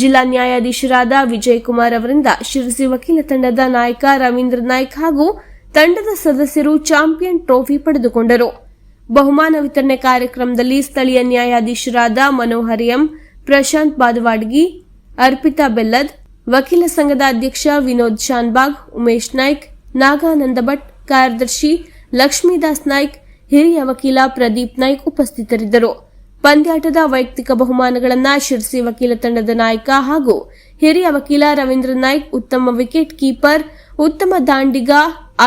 ಜಿಲ್ಲಾ ನ್ಯಾಯಾಧೀಶರಾದ ವಿಜಯ್ ಕುಮಾರ್ ಅವರಿಂದ ಶಿರಸಿ ವಕೀಲ ತಂಡದ ನಾಯಕ ರವೀಂದ್ರ ನಾಯ್ಕ್ ಹಾಗೂ ತಂಡದ ಸದಸ್ಯರು ಚಾಂಪಿಯನ್ ಟ್ರೋಫಿ ಪಡೆದುಕೊಂಡರು. ಬಹುಮಾನ ವಿತರಣೆ ಕಾರ್ಯಕ್ರಮದಲ್ಲಿ ಸ್ಥಳೀಯ ನ್ಯಾಯಾಧೀಶರಾದ ಮನೋಹರ್ ಎಂ, ಪ್ರಶಾಂತ್ ಬಾದವಾಡ್ಗಿ, ಅರ್ಪಿತಾ ಬೆಲ್ಲದ್, ವಕೀಲ ಸಂಘದ ಅಧ್ಯಕ್ಷ ವಿನೋದ್ ಶಾನ್ಬಾಗ್, ಉಮೇಶ್ ನಾಯ್ಕ್, ನಾಗಾನಂದ ಭಟ್ ಕಾರ್ಯದರ್ಶಿ ಲಕ್ಷ್ಮೀದಾಸ್ ನಾಯ್ಕ್, ಹಿರಿಯ ವಕೀಲ ಪ್ರದೀಪ್ ನಾಯ್ಕ್ ಉಪಸ್ಥಿತರಿದ್ದರು. ಪಂದ್ಯಾಟದ ವೈಯಕ್ತಿಕ ಬಹುಮಾನಗಳನ್ನು ಶಿರ್ಸಿ ವಕೀಲ ತಂಡದ ನಾಯಕ ಹಾಗೂ ಹಿರಿಯ ವಕೀಲ ರವೀಂದ್ರ ನಾಯ್ಕ್, ಉತ್ತಮ ವಿಕೆಟ್ ಕೀಪರ್, ಉತ್ತಮ ದಾಂಡಿಗ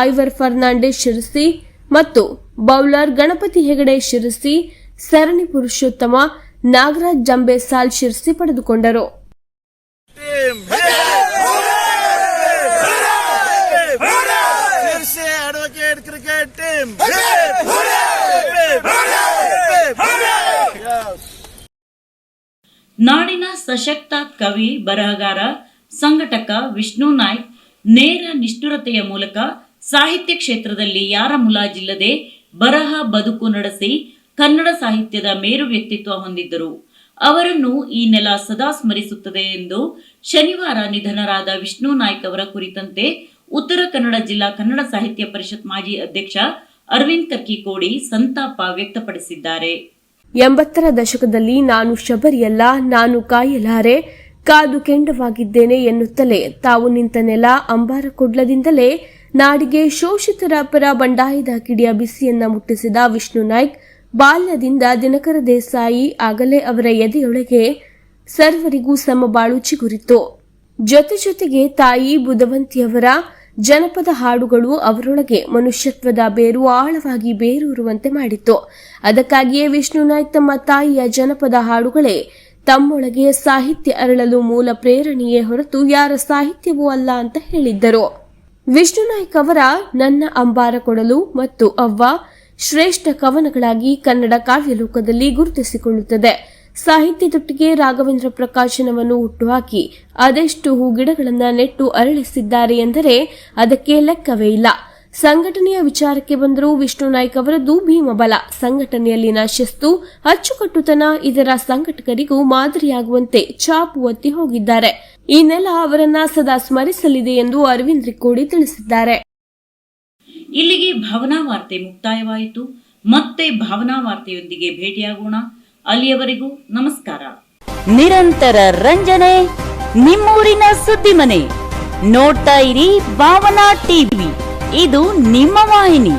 ಐವರ್ ಫರ್ನಾಂಡಿಸ್ ಶಿರಸಿ ಮತ್ತು ಬೌಲರ್ ಗಣಪತಿ ಹೆಗಡೆ ಶಿರಸಿ, ಸರಣಿ ಪುರುಷೋತ್ತಮ ನಾಗರಾಜ್ ಜಂಬೇಸಾಲ್ ಶಿರಸಿ ಪಡೆದುಕೊಂಡರು. ನಾಡಿನ ಸಶಕ್ತ ಕವಿ, ಬರಹಗಾರ, ಸಂಘಟಕ ವಿಷ್ಣು ನಾಯ್ಕ್ ನೇರ ನಿಷ್ಠುರತೆಯ ಮೂಲಕ ಸಾಹಿತ್ಯ ಕ್ಷೇತ್ರದಲ್ಲಿ ಯಾರ ಮುಲಾಜಿಲ್ಲದೆ ಬರಹ ಬದುಕು ನಡೆಸಿ ಕನ್ನಡ ಸಾಹಿತ್ಯದ ಮೇರು ವ್ಯಕ್ತಿತ್ವ ಹೊಂದಿದ್ದರು. ಅವರನ್ನು ಈ ನೆಲ ಸದಾ ಸ್ಮರಿಸುತ್ತದೆ ಎಂದು ಶನಿವಾರ ನಿಧನರಾದ ವಿಷ್ಣು ನಾಯ್ಕ್ ಅವರ ಕುರಿತಂತೆ ಉತ್ತರ ಕನ್ನಡ ಜಿಲ್ಲಾ ಕನ್ನಡ ಸಾಹಿತ್ಯ ಪರಿಷತ್ ಮಾಜಿ ಅಧ್ಯಕ್ಷ ಅರವಿಂದ್ ಕರ್ಕಿಕೋಡಿ ಸಂತಾಪ ವ್ಯಕ್ತಪಡಿಸಿದ್ದಾರೆ. ಎಂಬತ್ತರ ದಶಕದಲ್ಲಿ ನಾನು ಶಬರಿಯಲ್ಲ, ನಾನು ಕಾಯಲಾರೆ, ಕಾದು ಕೆಂಡವಾಗಿದ್ದೇನೆ ಎನ್ನುತ್ತಲೇ ತಾವು ನಿಂತ ನೆಲ ಅಂಬಾರ ಕೊಡ್ಲದಿಂದಲೇ ನಾಡಿಗೆ ಶೋಷಿತರ ಪರ ಬಂಡಾಯದ ಕಿಡಿಯ ಬಿಸಿಯನ್ನ ಮುಟ್ಟಿಸಿದ ವಿಷ್ಣು ನಾಯ್ಕ್ ಬಾಲ್ಯದಿಂದ ದಿನಕರ ದೇಸಾಯಿ ಆಗಲೇ ಅವರ ಎದೆಯೊಳಗೆ ಸರ್ವರಿಗೂ ಸಮಬಾಳು ಚಿಗುರಿತು. ಜೊತೆ ಜೊತೆಗೆ ತಾಯಿ ಬುಧವಂತಿಯವರ ಜನಪದ ಹಾಡುಗಳು ಅವರೊಳಗೆ ಮನುಷ್ಯತ್ವದ ಬೇರು ಆಳವಾಗಿ ಬೇರೂರುವಂತೆ ಮಾಡಿತ್ತು. ಅದಕ್ಕಾಗಿಯೇ ವಿಷ್ಣು ನಾಯ್ಕ್ ತಮ್ಮ ತಾಯಿಯ ಜನಪದ ಹಾಡುಗಳೇ ತಮ್ಮೊಳಗೆ ಸಾಹಿತ್ಯ ಅರಳಲು ಮೂಲ ಪ್ರೇರಣೆಯೇ ಹೊರತು ಯಾರ ಸಾಹಿತ್ಯವೂ ಅಲ್ಲ ಅಂತ ಹೇಳಿದ್ದರು. ವಿಷ್ಣು ನಾಯ್ಕ್ ಅವರ ನನ್ನ ಅಂಬಾರ ಕೊಡಲು ಮತ್ತು ಅವ್ವ ಶ್ರೇಷ್ಠ ಕವನಗಳಾಗಿ ಕನ್ನಡ ಕಾವ್ಯಲೋಕದಲ್ಲಿ ಗುರುತಿಸಿಕೊಳ್ಳುತ್ತದೆ. ಸಾಹಿತ್ಯದೊಟ್ಟಿಗೆ ರಾಘವೇಂದ್ರ ಪ್ರಕಾಶನವನ್ನು ಹುಟ್ಟುಹಾಕಿ ಅದೆಷ್ಟು ಹೂಗಿಡಗಳನ್ನು ನೆಟ್ಟು ಅರಳಿಸಿದ್ದಾರೆ ಎಂದರೆ ಅದಕ್ಕೆ ಲೆಕ್ಕವೇ ಇಲ್ಲ. ಸಂಘಟನೆಯ ವಿಚಾರಕ್ಕೆ ಬಂದರೂ ವಿಷ್ಣು ನಾಯ್ಕ್ ಅವರದ್ದು ಭೀಮಬಲ ಸಂಘಟನೆಯಲ್ಲಿನ ಶಿಸ್ತು, ಅಚ್ಚುಕಟ್ಟುತನ ಇದರ ಸಂಘಟಕರಿಗೂ ಮಾದರಿಯಾಗುವಂತೆ ಚಾಪು ಒತ್ತಿ ಹೋಗಿದ್ದಾರೆ. ಈ ನೆಲ ಅವರನ್ನ ಸದಾ ಸ್ಮರಿಸಲಿದೆ ಎಂದು ಅರವಿಂದ್ ಕೋಡಿ ತಿಳಿಸಿದ್ದಾರೆ. ಇಲ್ಲಿಗೆ ಭಾವನಾ ವಾರ್ತೆ ಮುಕ್ತಾಯವಾಯಿತು. ಮತ್ತೆ ಭಾವನಾ ವಾರ್ತೆಯೊಂದಿಗೆ ಭೇಟಿಯಾಗೋಣ. ಅಲ್ಲಿಯವರೆಗೂ ನಮಸ್ಕಾರ. ನಿರಂತರ ರಂಜನೆ ನಿಮ್ಮೂರಿನ ಸುದ್ದಿ ಮನೆ ನೋಡ್ತಾ ಇರಿ ಭಾವನಾ ಟಿವಿ. ಇದು ನಿಮ್ಮ ವಾಹಿನಿ.